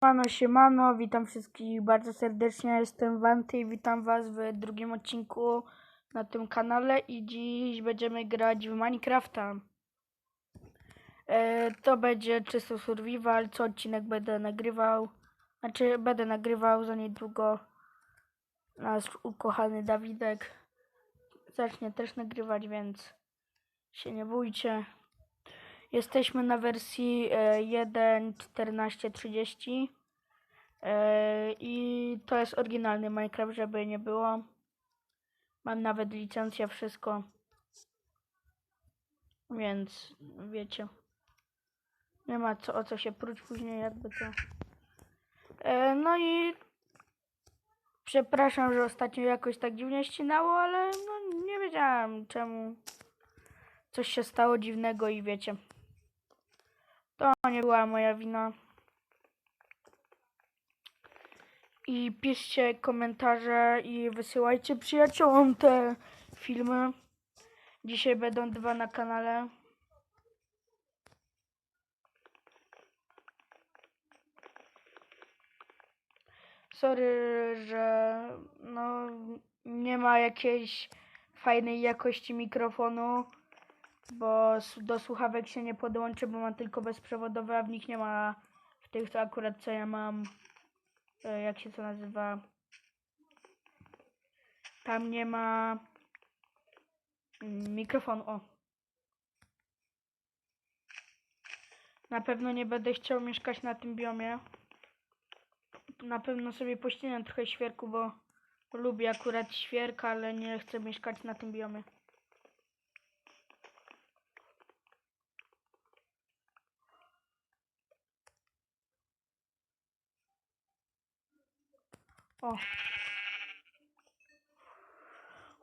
Siemano, siemano, witam wszystkich bardzo serdecznie, jestem Wanty i witam was w drugim odcinku na tym kanale i dziś będziemy grać w Minecrafta. E, to będzie czysto survival, co odcinek będę nagrywał, znaczy będę nagrywał za niedługo nasz ukochany Dawidek zacznie też nagrywać, więc się nie bójcie. Jesteśmy na wersji e, 1.14.30 e, i to jest oryginalny Minecraft, żeby nie było. Mam nawet licencję, wszystko. Więc wiecie. Nie ma co, o co się pruć później, jakby to. E, no i przepraszam, że ostatnio jakoś tak dziwnie ścinało, ale no nie wiedziałem czemu. Coś się stało dziwnego i wiecie. To nie była moja wina. I piszcie komentarze i wysyłajcie przyjaciołom te filmy. Dzisiaj będą dwa na kanale. Sorry, że no nie ma jakiejś fajnej jakości mikrofonu bo do słuchawek się nie podłączy, bo mam tylko bezprzewodowe, a w nich nie ma w tych to akurat co ja mam e, jak się to nazywa? Tam nie ma mm, mikrofonu, o. Na pewno nie będę chciał mieszkać na tym biomie. Na pewno sobie pościnam trochę świerku, bo lubię akurat świerka, ale nie chcę mieszkać na tym biomie O.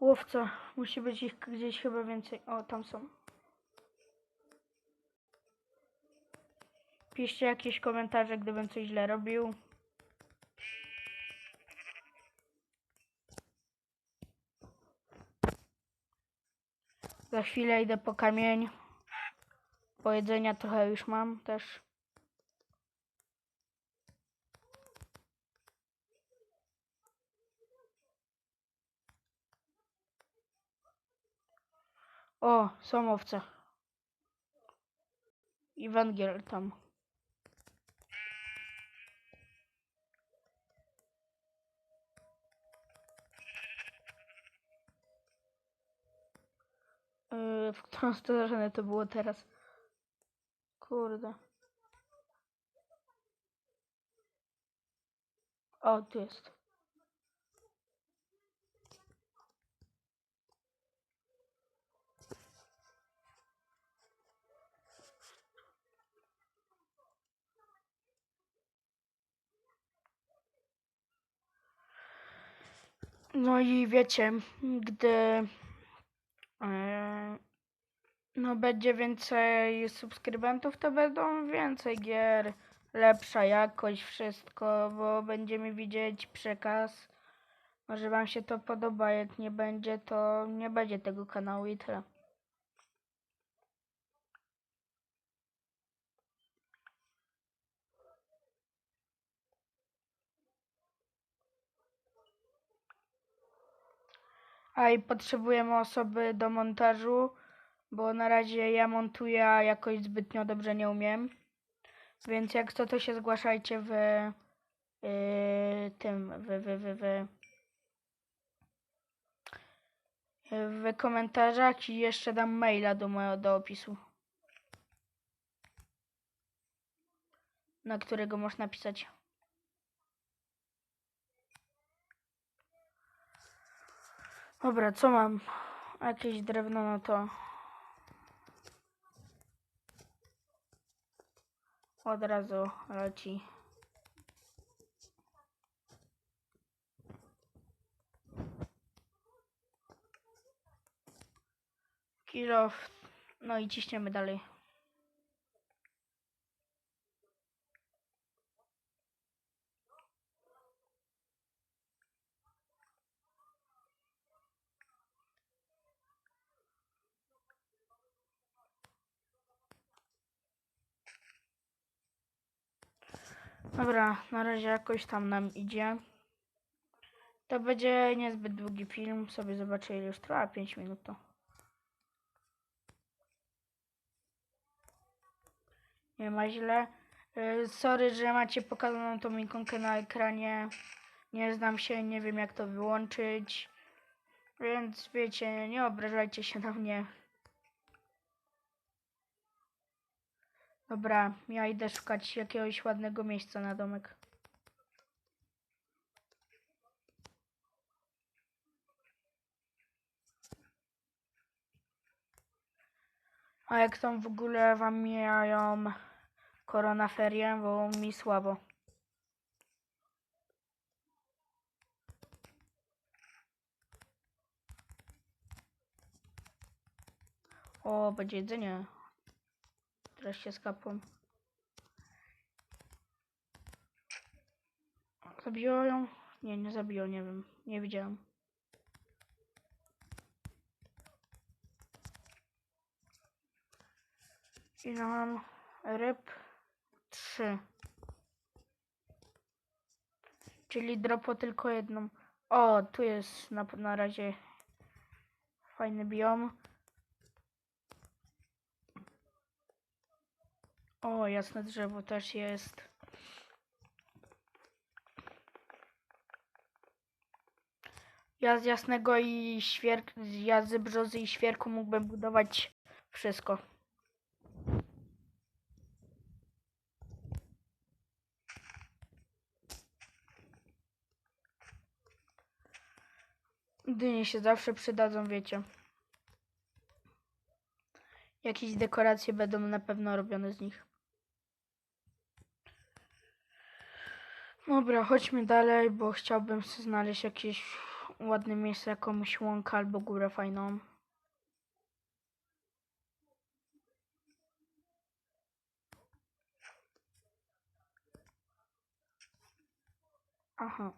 Łowca. Musi być ich gdzieś chyba więcej. O, tam są. Piszcie jakieś komentarze, gdybym coś źle robił. Za chwilę idę po kamień. Po trochę już mam też. O, są owce. I węgiel tam. Yy, w którą stronę to było teraz? Kurde. O, tu jest. No i wiecie, gdy e, no będzie więcej subskrybentów, to będą więcej gier, lepsza jakość, wszystko, bo będziemy widzieć przekaz. Może wam się to podoba, jak nie będzie, to nie będzie tego kanału i tyle. A i potrzebujemy osoby do montażu, bo na razie ja montuję, a jakoś zbytnio dobrze nie umiem. Więc jak co, to się zgłaszajcie w yy, tym, w, w, w, w, w komentarzach i jeszcze dam maila do mojego do opisu. Na którego można pisać. Dobra, co mam? Jakieś drewno, no to od razu leci. Kilo, no i ciśniemy dalej. Na razie jakoś tam nam idzie. To będzie niezbyt długi film. Sobie zobaczę ile już trwa. 5 minut to. Nie ma źle. Y, Sorry, że macie pokazaną tą ikonkę na ekranie. Nie znam się, nie wiem jak to wyłączyć. Więc wiecie, nie obrażajcie się na mnie. Dobra, ja idę szukać jakiegoś ładnego miejsca na domek. A jak tam w ogóle wam mijają koronaferie, bo mi słabo. O, będzie jedzenie. Teraz się skapłem. Zabiło ją? Nie, nie zabiło, nie wiem. Nie widziałem. Ile mam ryb? Trzy. Czyli dropo tylko jedną. O, tu jest na, na razie fajny biom. O, jasne drzewo też jest. Ja z jasnego i świerk, ja z brzozy i świerku mógłbym budować wszystko. Dynie się zawsze przydadzą, wiecie. Jakieś dekoracje będą na pewno robione z nich. Dobra, chodźmy dalej, bo chciałbym znaleźć jakieś ładne miejsce, jakąś łąkę albo górę fajną. Aha.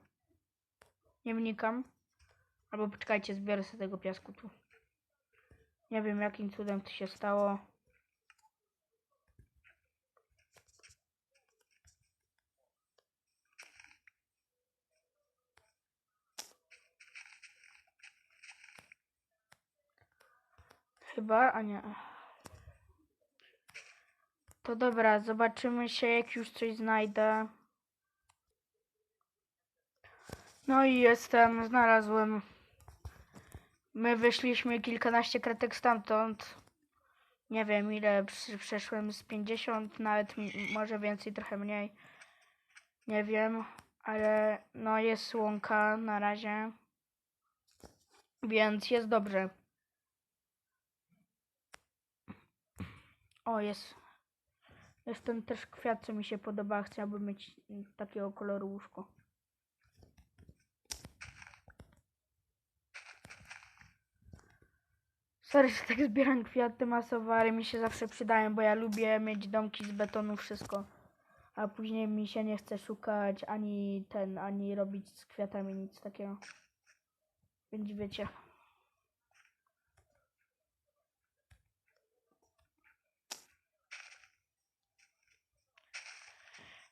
Nie wnikam. Albo poczekajcie, zbiorę sobie tego piasku tu. Nie wiem jakim cudem to się stało. Chyba, a nie. To dobra, zobaczymy się jak już coś znajdę. No i jestem, znalazłem. My wyszliśmy kilkanaście kratek stamtąd. Nie wiem ile, przeszłem z 50, nawet może więcej, trochę mniej. Nie wiem, ale no jest łąka na razie. Więc jest dobrze. O, jest. Jest ten też kwiat, co mi się podoba. Chciałbym mieć takiego koloru łóżko. Sorry, że tak zbieram kwiaty masowo, ale mi się zawsze przydają, bo ja lubię mieć domki z betonu, wszystko. A później mi się nie chce szukać ani ten, ani robić z kwiatami nic takiego. Więc wiecie.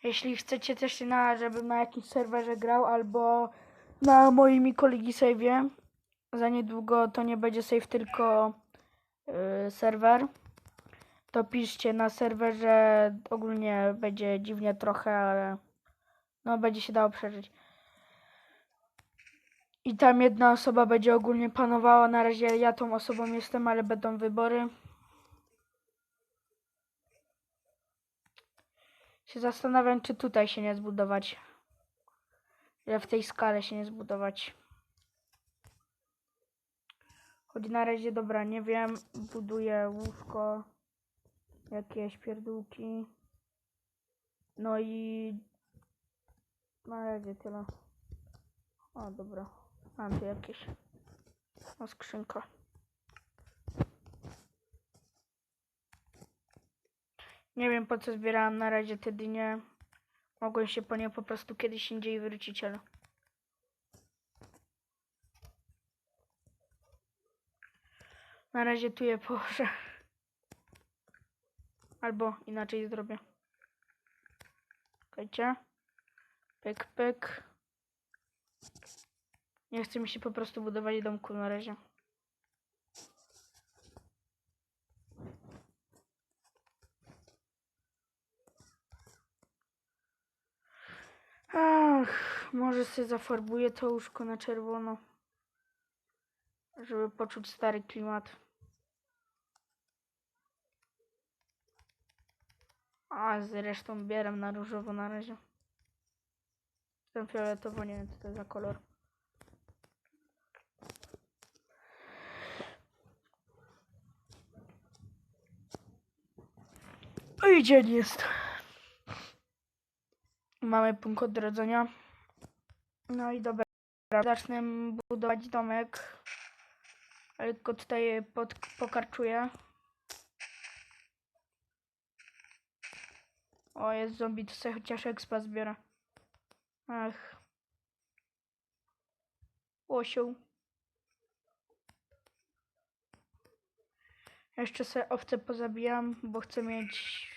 Jeśli chcecie też na, żebym na jakimś serwerze grał albo na moimi kolegi save'ie, za niedługo to nie będzie save, tylko yy, serwer. To piszcie na serwerze, ogólnie będzie dziwnie trochę, ale no będzie się dało przeżyć. I tam jedna osoba będzie ogólnie panowała. Na razie ja tą osobą jestem, ale będą wybory. Się zastanawiam, czy tutaj się nie zbudować. Że w tej skale się nie zbudować. Choć na razie, dobra, nie wiem. Buduję łóżko. Jakieś pierdółki. No i... Na razie tyle. O, dobra. Mam tu jakieś... O, skrzynka. Nie wiem po co zbierałam na razie te dynie. Mogłem się po nie po prostu kiedyś indziej wrócić, ale... Na razie tu je położę. Albo inaczej zrobię. Czekajcie. Pyk, pyk. Nie chce mi się po prostu budować domku na razie. Ach, może sobie zafarbuję to łóżko na czerwono. Żeby poczuć stary klimat. A zresztą bieram na różowo na razie. Ten fioletowo nie wiem co to za kolor. I dzień jest. Mamy punkt odrodzenia. No i dobra. Zacznę budować domek. Ale tylko tutaj pod, pokarczuję. O, jest zombie, to sobie chociaż expa zbiorę. Ach. Osioł. Jeszcze sobie owce pozabijam, bo chcę mieć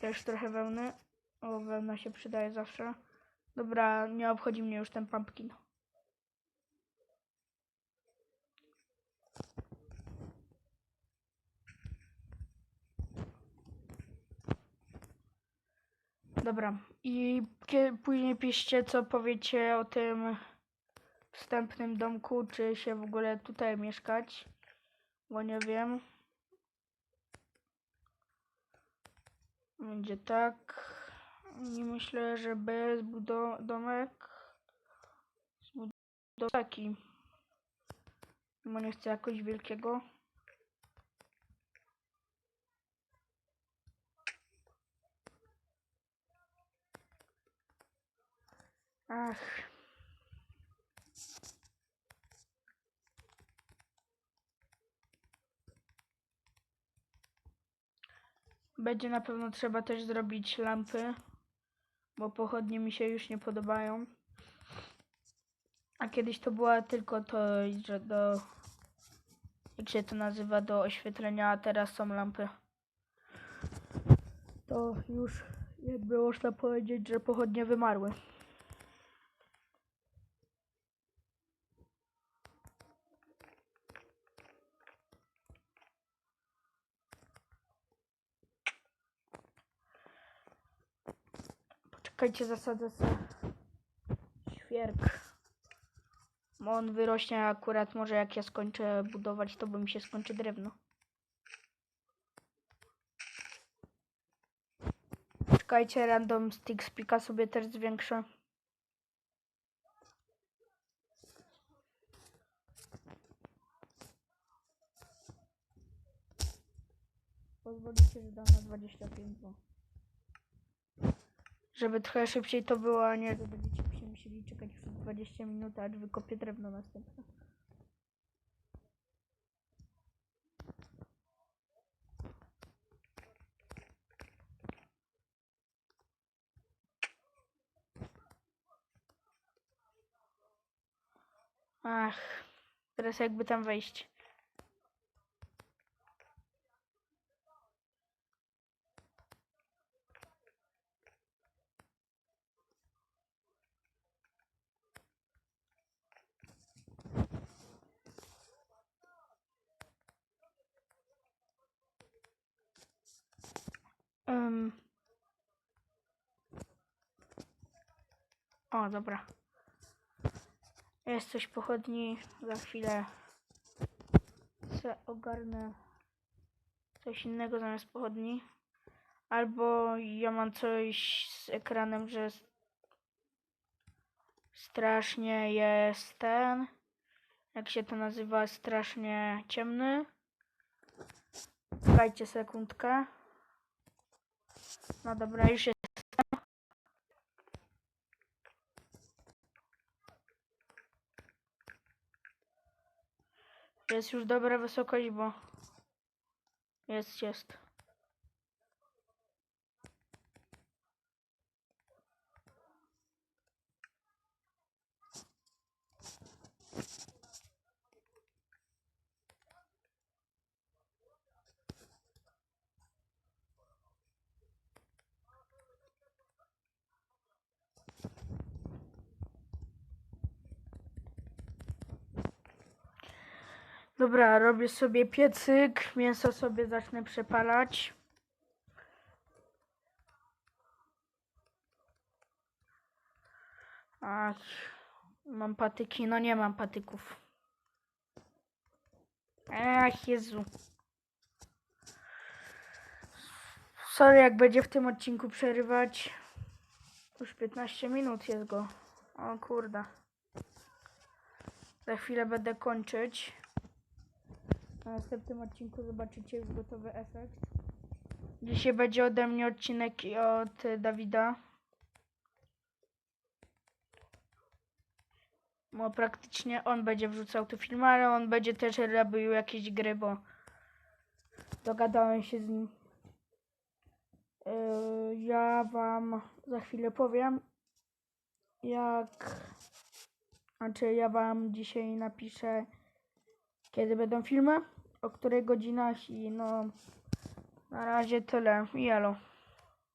też trochę wełny. O, wełna się przydaje zawsze. Dobra, nie obchodzi mnie już ten pumpkin. Dobra, i później piszcie, co powiecie o tym wstępnym domku, czy się w ogóle tutaj mieszkać, bo nie wiem. Będzie tak. I myślę, że bez budo domek zbudować taki. Bo nie chcę jakoś wielkiego. Ach. Będzie na pewno trzeba też zrobić lampy, bo pochodnie mi się już nie podobają. A kiedyś to była tylko to, że do... Jak się to nazywa, do oświetlenia, a teraz są lampy. To już jakby można powiedzieć, że pochodnie wymarły. Poczekajcie, zasadzę sobie świerk. Bo on wyrośnie akurat może jak ja skończę budować, to bo mi się skończy drewno. Czekajcie, random stick speaka sobie też zwiększę. Pozwolicie, że dam na 25 bo Żeby trochę szybciej to było, a nie, że będziecie musieli czekać przez 20 minut, aż wykopię drewno następne. Ach, teraz jakby tam wejść. Em. O, dobra. Jest coś pochodni. Za chwilę se ogarnę coś innego zamiast pochodni. Albo ja mam coś z ekranem, że strasznie jest ten. Jak się to nazywa? Strasznie ciemny. Czekajcie sekundkę. No dobra, już jest. Jest już dobra wysokość, bo jest, jest. Dobra, robię sobie piecyk, mięso sobie zacznę przepalać. Ach, mam patyki, no nie mam patyków. Ach, Jezu. Sorry, jak będzie w tym odcinku przerywać. Już 15 minut jest go. O kurde. Za chwilę będę kończyć. Na następnym odcinku zobaczycie już gotowy efekt. Dzisiaj będzie ode mnie odcinek i od Dawida. Bo praktycznie on będzie wrzucał te filmy, ale on będzie też robił jakieś gry, bo dogadałem się z nim. Yy, ja wam za chwilę powiem, jak. Znaczy, ja wam dzisiaj napiszę, kiedy będą filmy, o których godzinach i no. Na razie tyle. Jelo.